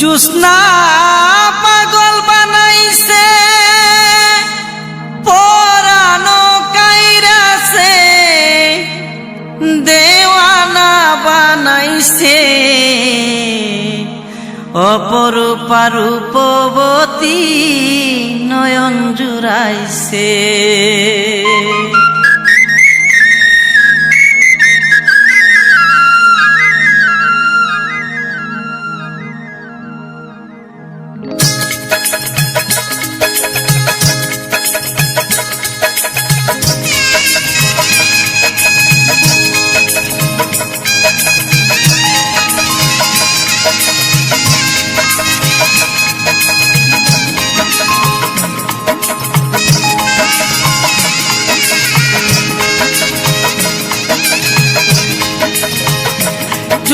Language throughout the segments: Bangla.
জুসনা পাগল বানাইছে পরানো কাইরাছে দেওয়ানা বানাইছে। রূপবতী নয়ন জুড়াইছে।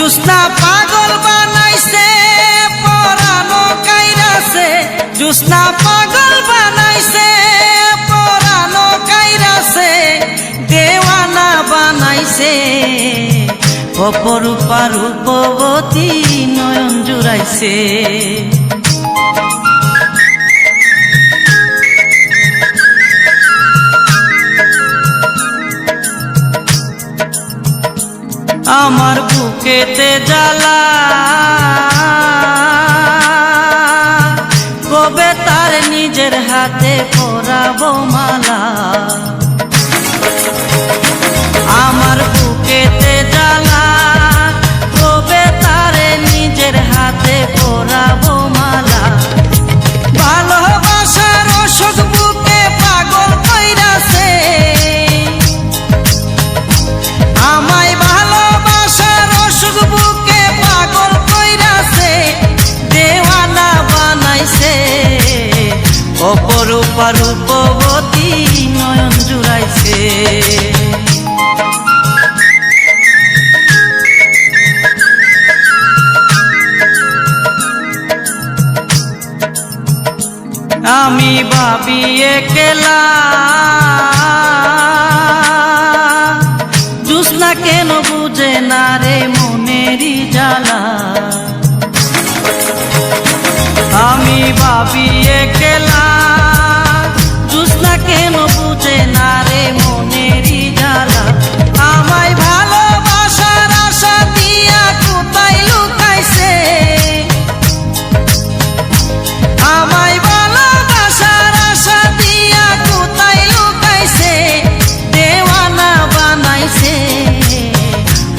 জুসনা পাগল বানাইছে, পরানো কাইরাছে। জুসনা পাগল বানাইছে, পরানো কাইরাছে। দেওয়ানা বানাইছে। অপরূপা রূপবতী নয়ন জুড়াইছে। আমার বুকেতে জ্বালা। কবে তার নিজের হাতে অপরূপা রূপবতী নয়ন জুড়াইছে। আমি ভাবি একলা। জুসনা কেন বুঝে না রে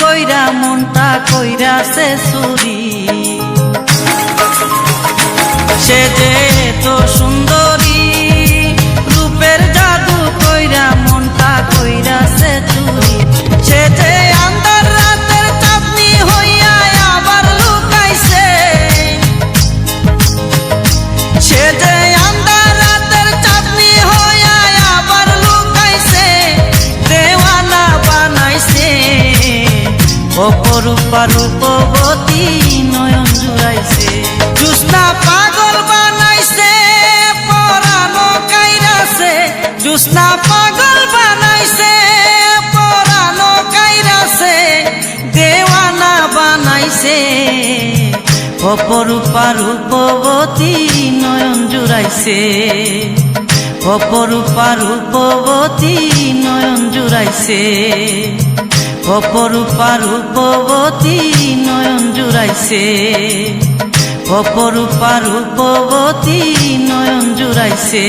কইরা মনটা কইরা সে সুরি সে যে তো সুন্দরী অপরূপা রূপবতী নয়ন জুড়াইছে। জুসনা পাগল বানাইছে পরানো কাইরাছে। জুসনা পাগল বানাইছে পরানো কাইরাছে। দেওয়ানা বানাইছে। অপরূপা রূপবতী নয়ন জুড়াইছে। অপরূপা রূপবতী নয়ন জুড়াইছে। অপরূপা রূপবতী নয়ন জুড়াইছে। অপরূপা রূপবতী নয়ন জুড়াইছে।